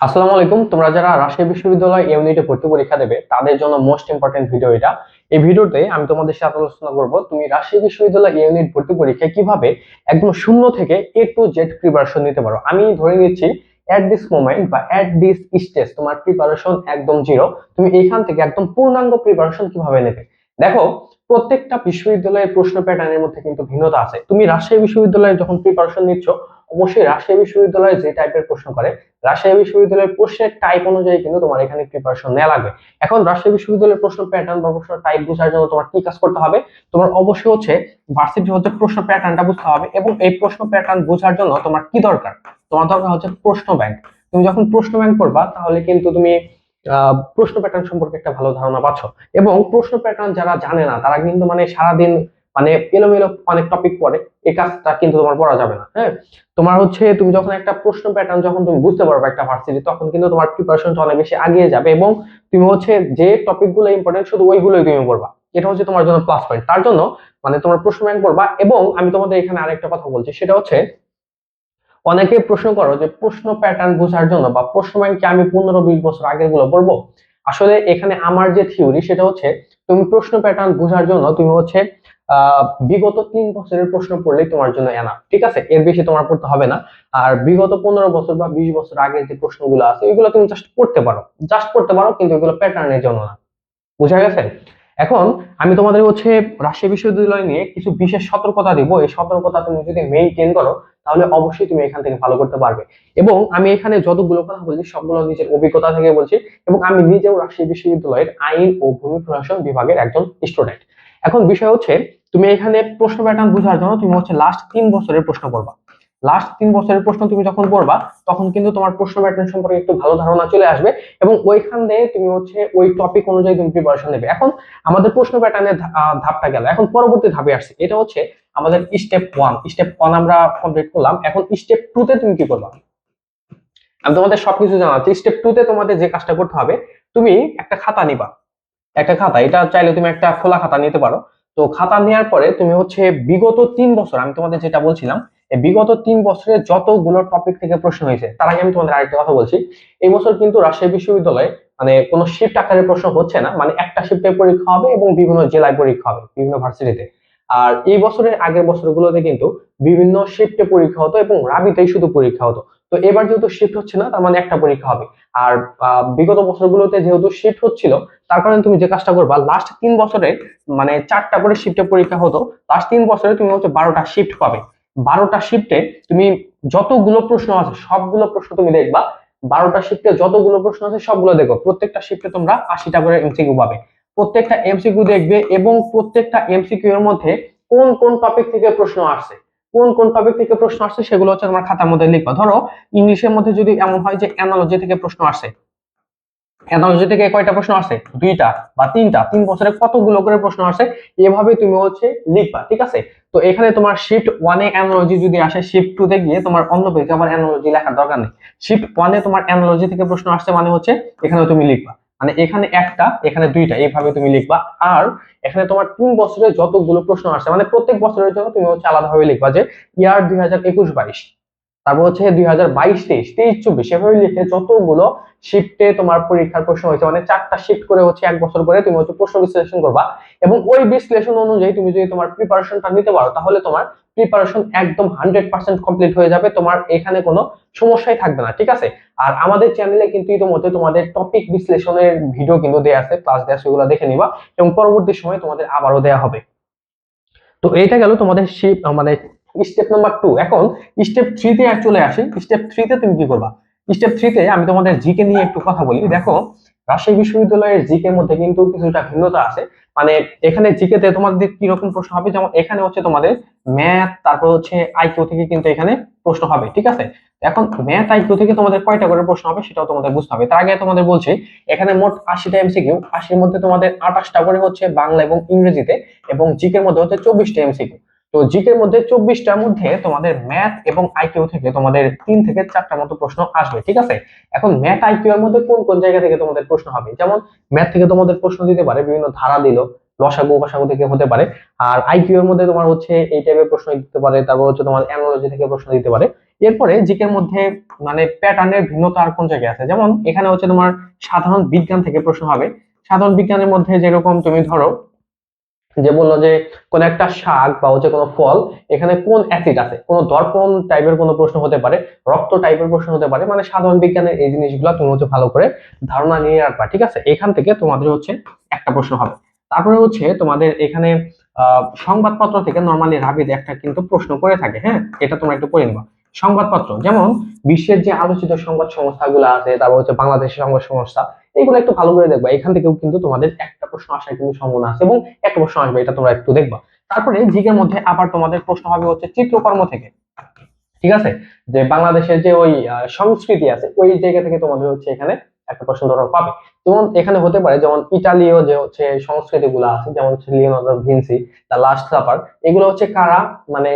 আসসালামু আলাইকুম। তোমরা যারা রাজশাহী বিশ্ববিদ্যালয় ইউনিটে ভর্তি পরীক্ষা দেবে, তাদের জন্য মোস্ট ইম্পর্টেন্ট ভিডিও এটা। এই ভিডিওতে আমি তোমাদের সাথে আলোচনা করব, তুমি রাজশাহী বিশ্ববিদ্যালয় ইউনিট ভর্তি পরীক্ষায় কীভাবে একদম শূন্য থেকে এ টু জেড প্রিপারেশন নিতে পারো। আমি ধরে নিচ্ছি এট দিস মোমেন্ট বা এট দিস স্টেজ তোমার প্রিপারেশন একদম জিরো তুমি এইখান থেকে একদম পূর্ণাঙ্গ প্রিপারেশন কীভাবে নেবে? দেখো প্রত্যেকটা বিশ্ববিদ্যালয়ের প্রশ্ন প্যাটার্নের মধ্যে কিন্তু ভিন্নতা আছে। তুমি রাজশাহী বিশ্ববিদ্যালয়ে যখন প্রিপারেশন নিচ্ছ, অবশ্যই রাজশাহী বিশ্ববিদ্যালয়ে যে টাইপের প্রশ্ন করে, রাজশাহী বিশ্ববিদ্যালয়ের প্রশ্নের টাইপ অনুযায়ী কিন্তু তোমার এখানে প্রিপারেশন নেওয়া লাগবে। এখন রাজশাহী বিশ্ববিদ্যালয়ের প্রশ্ন প্যাটার্ন বা প্রশ্ন টাইপ বোঝার জন্য তোমার কি কাজ করতে হবে? তোমার অবশ্যই হচ্ছে ভার্সিটি হচ্ছে প্রশ্ন প্যাটার্নটা বুঝতে হবে এবং এই প্রশ্ন প্যাটার্ন বোঝার জন্য তোমার কি দরকার? তোমার দরকার হচ্ছে প্রশ্ন ব্যাংক তুমি যখন প্রশ্ন ব্যাংক করবা, তাহলে কিন্তু তুমি প্রশ্ন প্যাটার্ন সম্পর্কে একটা ভালো ধারণা পাচ্ছ। এবং প্রশ্ন প্যাটার্ন যারা জানে না, তারা কিন্তু মানে সারাদিন মানে এলোমেলো অনেক টপিক পড়ে এই কাজটা কিন্তু তোমার পড়া যাবে না হ্যাঁ? তোমার হচ্ছে তুমি যখন একটা প্রশ্ন প্যাটার্ন যখন তুমি বুঝতে পারবে একটা ভার্সিটি তখন কিন্তু তোমার প্রিপারেশনটা অনেক বেশি এগিয়ে যাবে এবং তুমি হচ্ছে যে টপিকগুলো ইম্পর্টেন্ট শুধু ওইগুলোই তুমি পড়বা। এটা হচ্ছে তোমার জন্য প্লাস পয়েন্ট তার জন্য মানে তোমার প্রশ্ন ব্যাংক পড়বা এবং আমি তোমাদের এখানে আরেকটা কথা বলছি, সেটা হচ্ছে অনেকে প্রশ্ন করো যে প্রশ্ন প্যাটার্ন বোঝার জন্য বা প্রশ্ন ব্যাংকে আমি পনেরো বিশ বছর আগেরগুলো পড়ব আসলে এখানে আমার যে থিওরি সেটা হচ্ছে তুমি প্রশ্ন প্যাটার্ন বোঝার জন্য তুমি হচ্ছে বিগত তিন বছরের প্রশ্ন পড়লেই তোমার জন্য এনা ঠিক আছে? এর বেশি তোমার পড়তে হবে না। আর বিগত পনেরো বছর বা বিশ বছর আগের যে প্রশ্নগুলো আছে, এগুলো তুমি জাস্ট পড়তে পারো। জাস্ট পড়তে পারো, কিন্তু এগুলো প্যাটার্নের জন্য না। বুঝা গেছে? এখন আমি তোমাদের হচ্ছে রাজশাহী বিশ্ববিদ্যালয় নিয়ে কিছু বিশেষ সতর্কতা দিব। এই সতর্কতা তুমি যদি মেইনটেইন করো তাহলে অবশ্যই তুমি এখান থেকে ভালো করতে পারবে। এবং আমি এখানে যতগুলো কথা বলছি, সবগুলো নিজের অভিজ্ঞতা থেকে বলছি এবং আমি নিজেও রাজশাহী বিশ্ববিদ্যালয়ের আইন ও ভূমি প্রশাসন বিভাগের একজন স্টুডেন্ট এখন বিষয় হচ্ছে, তুমি এখানে প্রশ্ন প্যাটার্ন বোঝার জন্য তুমি হচ্ছে লাস্ট তিন বছরের প্রশ্ন করবা। লাস্ট তিন বছরের প্রশ্ন তুমি যখন পড়বা তখন কিন্তু তোমার প্রশ্ন প্যাটার্ন সম্পর্কে একটু ভালো ধারণা চলে আসবে এবং ওইখান দিয়ে তুমি হচ্ছে ওই টপিক অনুযায়ী তুমি প্রিপারেশন নেবে। এখন আমাদের প্রশ্ন প্যাটার্নের ধাপটা গেল। এখন পরবর্তী ধাপে আসছে। এটা হচ্ছে আমাদের স্টেপ ওয়ান স্টেপ ওয়ান আমরা কমপ্লিট করলাম। এখন স্টেপ টু তে তুমি কি করবা? আমি তোমাদের সবকিছু জানাচ্ছি। স্টেপ টু তে তোমাদের যে কাজটা করতে হবে, তুমি একটা খাতা নিবা। একটা খাতা, এটা চাইলে তুমি একটা খোলা খাতা নিতে পারো। তো খাতা নেওয়ার পরে তুমি হচ্ছে বিগত তিন বছর, আমি তোমাদের যেটা বলছিলাম বিগত তিন বছরে যতগুলো টপিক থেকে প্রশ্ন হয়েছে, তার আগে আমি তোমাদের আরেকটা কথা বলছি। এই বছর কিন্তু রাজশাহী বিশ্ববিদ্যালয়ে মানে কোনো শিফট আকারে প্রশ্ন হচ্ছে না মানে একটা শিফটে পরীক্ষা হবে এবং বিভিন্ন জেলায় পরীক্ষা হবে, বিভিন্ন ভার্সিটিতে আর এই বছরের আগের বছরগুলোতে কিন্তু বিভিন্ন শিফটে পরীক্ষা হতো এবং রাবিতেই শুধু পরীক্ষা হতো। তো এবার যেহেতু শিফট হচ্ছে না, তার মানে একটা পরীক্ষা হবে। আর বিগত বছরগুলোতে যেহেতু শিফট হচ্ছিল, তার কারণে তুমি যে কাজটা করবা লাস্ট তিন বছরে মানে চারটা করে শিফটে পরীক্ষা হতো লাস্ট তিন বছরে তুমি হচ্ছে বারোটা শিফট পাবে। বারোটা শিফটে তুমি যতগুলো প্রশ্ন আছে, সবগুলো প্রশ্ন তুমি দেখবা। বারোটা শিফটে যতগুলো প্রশ্ন আছে, সবগুলো দেখো। প্রত্যেকটা শিফটে তোমরা আশিটা করে এমসিকিউ পাবে। প্রত্যেকটা এমসিকিউ দেখবে এবং প্রত্যেকটা এমসিকিউ এর মধ্যে কোন কোন টপিক থেকে প্রশ্ন আসছে। কোন কোন টপিক থেকে প্রশ্ন আসছে, সেগুলো হচ্ছে তোমার খাতার মধ্যে লিখবা। ধরো, ইংলিশের মধ্যে যদি এমন হয় যে অ্যানালজি থেকে প্রশ্ন আসছে অ্যানালজি থেকে কয়টা প্রশ্ন আসছে দুইটা বা তিনটা। তিন বছরে কতগুলো করে প্রশ্ন আসছে এভাবে তুমি হচ্ছে লিখবা, ঠিক আছে? তো এখানে তোমার শিফট ওয়ানে অ্যানালজি যদি আসে শিফট টু তে গিয়ে তোমার অন্য পেজে আমার অ্যানালজি লেখার দরকার নেই। শিফট ওয়ানে তোমার অ্যানালজি থেকে প্রশ্ন আসছে মানে হচ্ছে এখানে তুমি লিখবা। মানে এখানে একটা, এখানে দুইটা, এইভাবে তুমি লিখবা। আর এখানে তোমার তিন বছরে যতগুলো প্রশ্ন আসছে মানে প্রত্যেক বছরের জন্য তুমি হচ্ছে আলাদাভাবে লিখবা যে ইয়ার দুই হাজার একুশ বাইশ, তারপর হচ্ছে দুই হাজার বাইশ তেইশ তেইশ চব্বিশ, এভাবে লিখে যতগুলো শিফটে তোমার পরীক্ষার প্রশ্ন হয়েছে। মানে চারটা শিফট করে হচ্ছে এক বছর করে তুমি হচ্ছে প্রশ্ন বিশ্লেষণ করবা এবং ওই বিশ্লেষণ অনুযায়ী তুমি যদি তোমার প্রিপারেশনটা নিতে পারো, তাহলে তোমার প্রিপারেশন একদম হান্ড্রেড পার্সেন্ট কমপ্লিট হয়ে যাবে। তোমার এখানে কোনো সমস্যাই থাকবে না, ঠিক আছে? আর আমাদের চ্যানেলে কিন্তু ইতিমধ্যে তোমাদের টপিক বিশ্লেষণের ভিডিও কিন্তু দেওয়া আছে ক্লাস দেওয়া সেগুলো দেখে নিবা এবং পরবর্তী সময় তোমাদের আবারও দেওয়া হবে। তো এইটা গেল তোমাদের শিপ মানে স্টেপ নাম্বার টু এখন স্টেপ থ্রিতে চলে আসি। স্টেপ থ্রিতে তুমি কি করবা? স্টেপ থ্রিতে আমি তোমাদের জিকে নিয়ে একটু কথা বলি। দেখো, রাজশাহী বিশ্ববিদ্যালয়ের জিকে মধ্যে কিন্তু কিছুটা ভিন্নতা আছে। মানে এখানে জিকে তে তোমাদের কি রকম প্রশ্ন হবে? যেমন এখানে হচ্ছে তোমাদের ম্যাথ তারপর হচ্ছে আইকিউ থেকে কিন্তু এখানে প্রশ্ন হবে, ঠিক আছে? এখন ম্যাথ আইকিউ থেকে তোমাদের কয়টা করে প্রশ্ন হবে সেটাও তোমাদের বুঝতে হবে। তার আগে তোমাদের বলছি, এখানে মোট আশিটা এমসিকিউ আশির মধ্যে তোমাদের আঠাশটা করে হচ্ছে বাংলা এবং ইংরেজিতে, এবং জিকের মধ্যে হচ্ছে চব্বিশটা এমসিকিউ তো জিকের মধ্যে চব্বিশটার মধ্যে তোমাদের ম্যাথ এবং আইকিউ থেকে তোমাদের তিন থেকে চারটার মতো প্রশ্ন আসবে, ঠিক আছে? এখন ম্যাথ আইকিউ এর মধ্যে কোন কোন জায়গা থেকে তোমাদের প্রশ্ন হবে? যেমন ম্যাথ থেকে তোমাদের প্রশ্ন দিতে পারে, বিভিন্ন ধারা দিল, লসাগু কষাগু থেকে হতে পারে, আর আইকিউ এর মধ্যে তোমার হচ্ছে এই টাইপের প্রশ্ন দিতে পারে, তারপর হচ্ছে তোমার অ্যানালজি থেকে প্রশ্ন দিতে পারে। এরপরে জিকের মধ্যে মানে প্যাটার্নের ভিন্নতা আর কোন জায়গায় আছে? যেমন এখানে হচ্ছে তোমার সাধারণ বিজ্ঞান থেকে প্রশ্ন হবে। সাধারণ বিজ্ঞানের মধ্যে যেরকম তুমি ধরো যে বলল যে কোন একটা শাক বা হচ্ছে কোনো ফল, এখানে কোন অ্যাসিড আছে? কোন দর্পণ টাইপের কোনো প্রশ্ন হতে পারে, রক্ত টাইপের প্রশ্ন হতে পারে মানে সাধারণ বিজ্ঞানের এই জিনিসগুলো তুমি হচ্ছে ভালো করে ধারণা নিয়ে রাখবা, ঠিক আছে? এখান থেকে তোমাদের হচ্ছে একটা প্রশ্ন হবে। তারপরে হচ্ছে তোমাদের এখানে সংবাদপত্র থেকে নর্মালি রাবিদ একটা কিন্তু প্রশ্ন করে থাকে হ্যাঁ? এটা তোমরা একটু পড়ে নিবা। সংবাদপত্র, যেমন বিশ্বের যে আলোচিত সংবাদ সংস্থাগুলো আছে, তারপর হচ্ছে বাংলাদেশের সংবাদ সংস্থা, এগুলো একটু ভালো করে দেখবা। এখান থেকেও কিন্তু তোমাদের একটা প্রশ্ন আসার কিন্তু সম্ভাবনা আছে এবং একটা প্রশ্ন আসবে, এটা তোমরা একটু দেখবা। তারপরে জিকের মধ্যে আবার তোমাদের প্রশ্ন হবে হচ্ছে চিত্রকর্ম থেকে। ঠিক আছে? যে বাংলাদেশের যে ওই সংস্কৃতি আছে, ওই জায়গা থেকে তোমাদের হচ্ছে এখানে একটা প্রশ্ন ধরো পাবে। যেমন এখানে হতে পারে, যেমন ইটালীয় যে হচ্ছে সংস্কৃতি গুলো আছে, যেমন হচ্ছে Leonardo Vinci, the last supper, এগুলো হচ্ছে কারা? মানে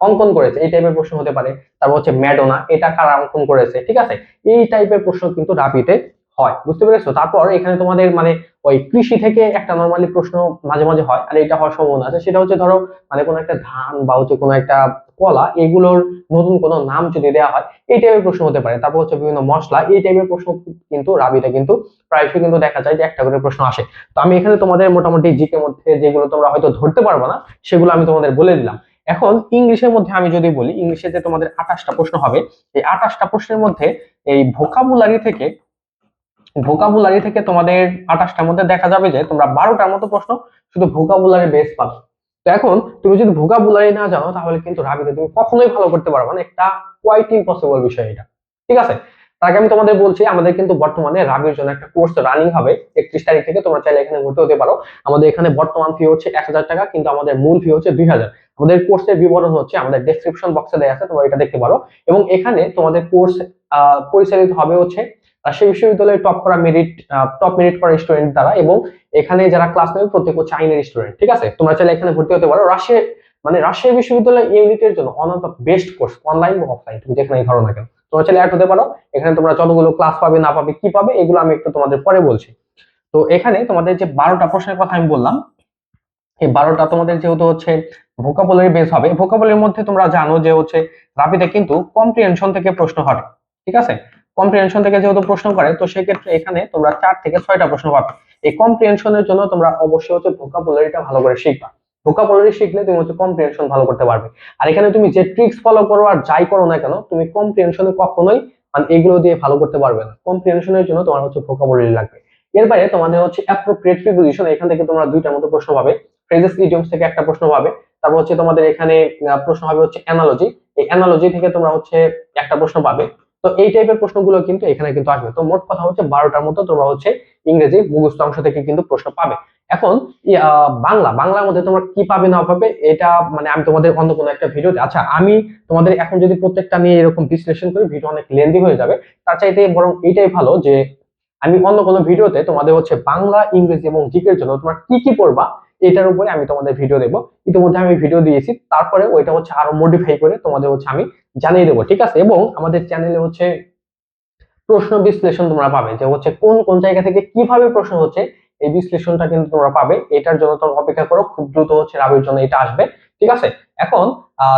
অঙ্কন করেছে, এই টাইপের প্রশ্ন হতে পারে। তারপর হচ্ছে ম্যাডোনা, এটা কারা অঙ্কন করেছে, ঠিক আছে? এই টাইপের প্রশ্ন কিন্তু রাবিতে হয়, বুঝতে পেরেছ? তারপর এখানে তোমাদের মানে ওই কৃষি থেকে একটা নর্মালি প্রশ্ন মাঝে মাঝে হয়, আর এটা হওয়ার সম্ভাবনা আছে। সেটা হচ্ছে ধরো মানে কোনো একটা ধান বা হচ্ছে কোনো একটা কলা, এগুলোর নতুন কোনো নাম যদি দেওয়া হয়, এই টাইপের প্রশ্ন হতে পারে। তারপর হচ্ছে বিভিন্ন মশলা, এই টাইপের প্রশ্ন কিন্তু রাবিটা কিন্তু প্রায়শই কিন্তু দেখা যায় যে একটা করে প্রশ্ন আসে। তো আমি এখানে তোমাদের মোটামুটি জিকে মধ্যে যেগুলো তোমরা হয়তো ধরতে পারবে না, সেগুলো আমি তোমাদের বলে দিলাম। এখন ইংলিশের মধ্যে আমি যদি বলি, ইংলিশে যে তোমাদের আঠাশটা প্রশ্ন হবে, এই আঠাশটা প্রশ্নের মধ্যে এই ভোকাবুলারি থেকে ভোকাবুলারি থেকে তোমাদের আঠাশটার মধ্যে দেখা যাবে যে তোমরা বারোটার মতো প্রশ্ন শুধু ভোকাবুলারি বেস পাবে। তো এখন তুমি যদি ভোকাবুলারি না জানো, তাহলে কিন্তু রাবিতে তুমি কখনোই ভালো করতে পারবে না। একটা কোয়াইট ইম্পসিবল বিষয় এটা। ঠিক আছে? তার আমি তোমাদের বলছি, আমাদের কিন্তু বর্তমানে রাবির জন্য একটা কোর্স রানিং হবে। একত্রিশ তারিখ থেকে তোমরা চাইলে এখানে ভর্তি হতে পারো। আমাদের এখানে বর্তমান ফি হচ্ছে এক হাজার টাকা, কিন্তু আমাদের মূল ফি হচ্ছে দুই হাজার। আমাদের কোর্সের বিবরণ হচ্ছে আমাদের ডেসক্রিপশন বক্সে দেওয়া আছে, তোমরা এটা দেখতে পারো। এবং এখানে তোমাদের কোর্স পরিচালিত হবে হচ্ছে রাজশাহী বিশ্ববিদ্যালয়ে টপ করা মেরিট টপ মেরিট করা স্টুডেন্ট দ্বারা এবং এখানে যারা ক্লাস নেবে প্রত্যেক হচ্ছে আইনের স্টুডেন্ট ঠিক আছে? তোমরা চাইলে এখানে ভর্তি হতে পারো। রাজশাহী মানে রাজশাহী বিশ্ববিদ্যালয় ইউনিটের জন্য one of the best course online বা অফলাইন তুমি যেখানেই ধরো না কেন? তোমরা চাইলে অ্যাড হতে পারো। এখানে তোমরা যতগুলো ক্লাস পাবে, না পাবে, কি পাবে, এগুলো আমি একটু তোমাদের পরে বলছি। তো এখানে তোমাদের যে বারোটা প্রশ্নের কথা আমি বললাম, এই বারোটা তোমাদের যেহেতু হচ্ছে ভোকাবুলারি বেস হবে। ভোকাবুলারির মধ্যে তোমরা জানো যে হচ্ছে রাবিতে কিন্তু কম্প্রিহেনশন থেকে প্রশ্ন হবে ঠিক আছে? কম্প্রিহেনশন থেকে যেহেতু প্রশ্ন করে, তো সেক্ষেত্রে এখানে তোমরা চার থেকে ছয়টা প্রশ্ন পাবে। এই কম্প্রিহেনশনের জন্য তোমরা অবশ্যই হচ্ছে ভোকাবুলারিটা ভালো করে শিখবা। ভোকাবুলারি শিখলে তুমি হচ্ছে কম্প্রিহেনশন ভালো করতে পারবে। আর এখানে তুমি যে ট্রিক্স ফলো করো আর যাই করো না কেন, তুমি কম্প্রিহেনশনে কখনোই মানে এগুলো দিয়ে ভালো করতে পারবে না। কম্প্রিহেনশনের জন্য তোমার হচ্ছে ভোকাবুলারি লাগবে। এর বাইরে তোমাদের হচ্ছে অ্যাপ্রোপ্রিয়েট প্রিপোজিশন এখান থেকে তোমরা দুইটার মতো প্রশ্ন পাবে। ফ্রেজেস ইডিয়মস থেকে একটা প্রশ্ন পাবে। তারপর হচ্ছে তোমাদের এখানে প্রশ্ন হবে হচ্ছে অ্যানালজি এই অ্যানালজি থেকে তোমরা হচ্ছে একটা প্রশ্ন পাবে। তো এই টাইপের প্রশ্নগুলো কিন্তু এখানে কিন্তু আসবে। তো মোট কথা হচ্ছে বারোটার মতো তোমরা হচ্ছে ইংরেজি মুখস্থ অংশ থেকে কিন্তু প্রশ্ন পাবে। এখন বাংলা। বাংলার মধ্যে তোমরা কি পাবে না পাবে, এটা মানে আমি তোমাদের অন্য কোনো একটা ভিডিওতে আচ্ছা আমি তোমাদের এখন যদি প্রত্যেকটা নিয়ে এরকম বিশ্লেষণ করি, ভিডিও অনেক লেন্দি হয়ে যাবে। তার চাইতে বরং এটাই ভালো যে, আমি অন্য কোনো ভিডিওতে তোমাদের হচ্ছে বাংলা, ইংরেজি এবং জিকের জন্য তোমরা কি কি পড়বা এটার উপরে আমি তোমাদের ভিডিও দেবো। ইতিমধ্যে আমি ভিডিও দিয়েছি, তারপরে ওইটা হচ্ছে আরও মডিফাই করে তোমাদের হচ্ছে আমি জানিয়ে দেবো, ঠিক আছে? এবং আমাদের চ্যানেলে হচ্ছে প্রশ্ন বিশ্লেষণ তোমরা পাবে, যে হচ্ছে কোন কোন জায়গা থেকে কীভাবে প্রশ্ন হচ্ছে, এই বিশ্লেষণটা কিন্তু তোমরা পাবে। এটার জন্য তোমরা অপেক্ষা করো, খুব দ্রুত হচ্ছে রাবির জন্য এটা আসবে, ঠিক আছে? এখন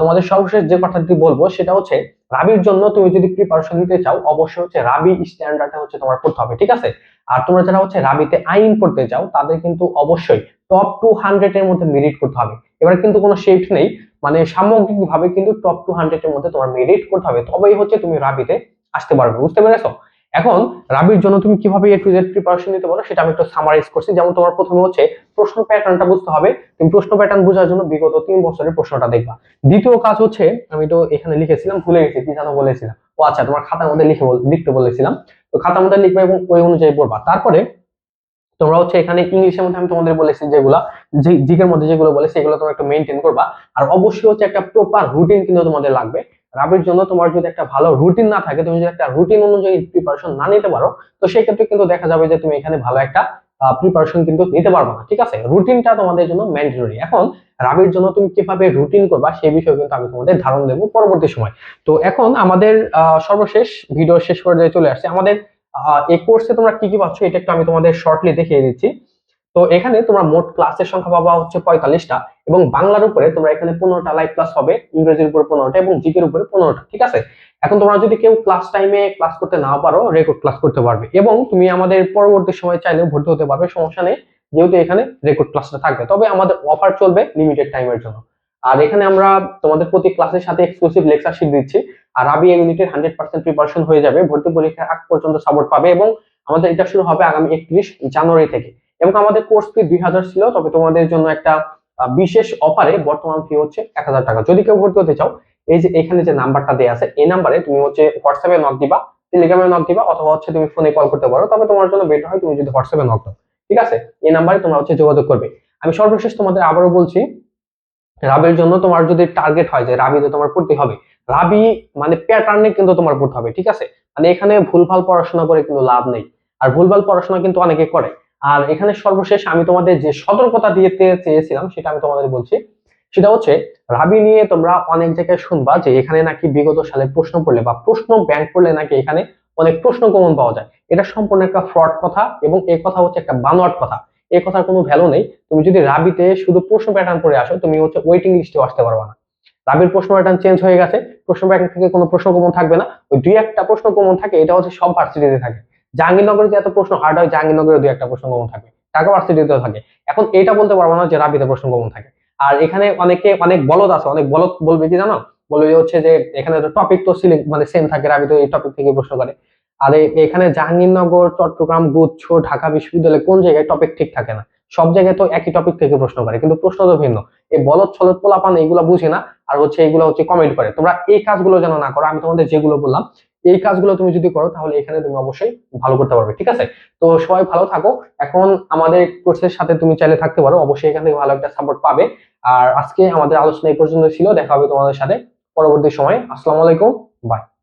তোমাদের সর্বশেষ যে কথাটি বলব, সেটা হচ্ছে রাবির জন্য তুমি যদি প্রিপারেশন নিতে চাও, অবশ্যই হচ্ছে রাবি স্ট্যান্ডার্ডটা হচ্ছে তোমার পড়তে হবে, ঠিক আছে? আর তোমরা যারা হচ্ছে রাবিতে আইন পড়তে চাও, তাদের কিন্তু অবশ্যই টপ টু হান্ড্রেড এর মধ্যে মেরিট করতে হবে। এবার কিন্তু কোনো শিফট নেই মানে সামগ্রিকভাবে কিন্তু টপ টু হান্ড্রেড এর মধ্যে তোমার মেরিট করতে হবে, তবেই হচ্ছে তুমি রাবিতে আসতে পারবে, বুঝতে পেরেছ? এখন রাবির জন্য তুমি কীভাবে এ টু জেড প্রিপারেশন নিতে পারো সেটা আমি একটু সামারাইজ করছি। যেমন তোমার প্রথমে হচ্ছে প্রশ্ন প্যাটার্নটা বুঝতে হবে। তুমি প্রশ্ন প্যাটার্ন বোঝার জন্য বিগত তিন বছরের প্রশ্নটা দেখবা। দ্বিতীয় কাজ হচ্ছে, আমি তো এখানে লিখেছিলাম, ভুলে গেছি, কি যেন বলেছিলাম। ও আচ্ছা তোমার খাতার মধ্যে লিখে লিখতে বলেছিলাম। তো খাতার মধ্যে লিখবে এবং ওই অনুযায়ী পড়বা। তারপরে তোমরা হচ্ছে এখানে ইংলিশের মধ্যে আমি তোমাদের বলেছি যেগুলা জিকের মধ্যে যেগুলো বলেছি, এগুলো তোমরা একটু মেনটেন করবা। আর অবশ্যই হচ্ছে একটা প্রপার রুটিন কিন্তু তোমাদের লাগবে। রাবির জন্য তোমার যদি একটা ভালো রুটিন না থাকে, তুমি যদি একটা রুটিন অনুযায়ী প্রিপারেশন না নিতে পারো, তো সেই ক্ষেত্রে কিন্তু দেখা যাবে যে তুমি এখানে ভালো একটা প্রিপারেশন কিন্তু নিতে পারবে না, ঠিক আছে? রুটিনটা তোমাদের জন্য ম্যান্ডেটরি এখন রাবির জন্য তুমি কীভাবে রুটিন করবা সেই বিষয়ে কিন্তু আমি তোমাদের ধারণা দেবো পরবর্তী সময়। তো এখন আমাদের সর্বশেষ ভিডিও শেষ পর্যায়ে চলে আসছে। আমাদের এই কোর্সে তোমরা কি কি পাচ্ছ এটা একটু আমি তোমাদের শর্টলি দেখিয়ে দিচ্ছি। তো এখানে তোমরা মোট ক্লাসের সংখ্যা পাবা হচ্ছে পঁয়তাল্লিশটা। এবং বাংলার উপরে তোমরা এখানে পনেরোটা লাইভ ক্লাস হবে, ইংরেজির উপরে পনেরোটা এবং জিকের উপরে পনেরোটা, ঠিক আছে? এখন তোমরা যদি কেউ ক্লাস টাইমে ক্লাস করতে না পারো রেকর্ড ক্লাস করতে পারবে এবং তুমি আমাদের পরবর্তী সময় চাইলেও ভর্তি হতে পারবে, সমস্যা নেই, যেহেতু এখানে রেকর্ড ক্লাসটা থাকবে। তবে আমাদের অফার চলবে লিমিটেড টাইমের জন্য। আর এখানে আমরা তোমাদের প্রতি ক্লাসের সাথে এক্সক্লুসিভ লেকচার শিট দিচ্ছি। আর রাবি ইউনিটের হান্ড্রেড পার্সেন্ট প্রিপারেশন হয়ে যাবে, ভর্তি পরীক্ষার আগ পর্যন্ত সাপোর্ট পাবে এবং আমাদের এটা শুরু হবে আগামী একত্রিশ জানুয়ারি থেকে। এবং আমাদের কোর্স ফি দুই হাজার ছিল, তবে তোমাদের জন্য একটা বিশেষ অফারে বর্তমান ফি হচ্ছে এক হাজার টাকা। যদি কেউ ভর্তি হতে চাও, এই যে এখানে যে নাম্বারটা দেওয়া আছে, এই নাম্বারে তুমি হচ্ছে হোয়াটসঅ্যাপে নক দিবা টেলিগ্রামে নক দিবা, অথবা হচ্ছে তুমি ফোনে কল করতে পারো, তবে তোমার জন্য বেটার হয় তুমি যদি হোয়াটসঅ্যাপে নক দাও। ঠিক আছে? এই নাম্বারে তোমরা হচ্ছে যোগাযোগ করবে। আমি সর্বশেষ তোমাদের আবারও বলছি, রাবির জন্য তোমার যদি টার্গেট হয় যে রাবিতে তোমার পড়তে হবে, রাবি মানে প্যাটার্নে কিন্তু তোমার পড়তে হবে, ঠিক আছে? মানে এখানে ভুলভাল পড়াশোনা করে কিন্তু লাভ নেই। আর ভুলভাল পড়াশোনা কিন্তু অনেকে করে। আর এখানে সর্বশেষ আমি তোমাদের যে সতর্কতা দিতে চেয়েছিলাম, সেটা আমি তোমাদের বলছি। সেটা হচ্ছে, রাবি নিয়ে তোমরা অনেক জায়গায় শুনবা যে এখানে নাকি বিগত সালে প্রশ্ন পড়লে বা প্রশ্ন ব্যাংক করলে নাকি এখানে অনেক প্রশ্ন কমন পাওয়া যায়। এটা সম্পূর্ণ একটা ফ্রড কথা এবং এই কথা হচ্ছে একটা বানোয়াট কথা। এই কথার কোনো ভ্যালু নেই। তুমি যদি রাবিতে শুধু প্রশ্ন প্যাটার্ন করে আসো, তুমি হচ্ছে ওয়েটিং লিস্টে আসতে পারবে না। রাবির প্রশ্ন প্যাটার্ন চেঞ্জ হয়ে গেছে। প্রশ্ন প্যাটার্ন থেকে কোনো প্রশ্ন কমন থাকবে না। ওই দুই একটা প্রশ্ন কমন থাকে, এটা হচ্ছে সব ভার্সিটিতে থাকে। জাহাঙ্গীরনগরে যে এত প্রশ্ন হার্ড হয়, জাহাঙ্গীরনগরে দুই একটা প্রশ্ন কমন থাকে। ঢাকা ভার্সিটিতেও থাকে। এখন এটা বলতে পারব না যে রাবিতে প্রশ্ন কমন থাকে। আর এখানে অনেকে, অনেক বলদ আছে, অনেক বলদ বলবে কি জানো? বলবে যে হচ্ছে যে এখানে তো টপিক তো সিলেক্ট মানে সেম থাকে রাবিতে এই টপিক থেকে প্রশ্ন করে। আর এখানে জাহাঙ্গীরনগর, চট্টগ্রাম, গুচ্ছ, ঢাকা বিশ্ববিদ্যালয়ে কোন জায়গায় টপিক ঠিক থাকে না? সব জায়গায় তো একই টপিক থেকে প্রশ্ন করে, কিন্তু প্রশ্ন তো ভিন্ন। এই বলদ, ছলদ, পোলাপান এইগুলো বুঝে না, আর হচ্ছে এগুলো হচ্ছে কমেন্ট করে। তোমরা এই কাজগুলো যেন না করো, আমি তোমাদের যেগুলো বললাম এই কাজগুলো তুমি যদি করো, তাহলে এখানে তুমি অবশ্যই ভালো করতে পারবে, ঠিক আছে? তো সবাই ভালো থাকো। এখন আমাদের কোর্সের সাথে তুমি চাইলে থাকতে পারো, অবশ্যই এখান থেকে ভালো একটা সাপোর্ট পাবে। আর আজকে আমাদের আলোচনা এই পর্যন্ত ছিল, দেখা হবে তোমাদের সাথে পরবর্তী সময়। আসসালামু আলাইকুম বাই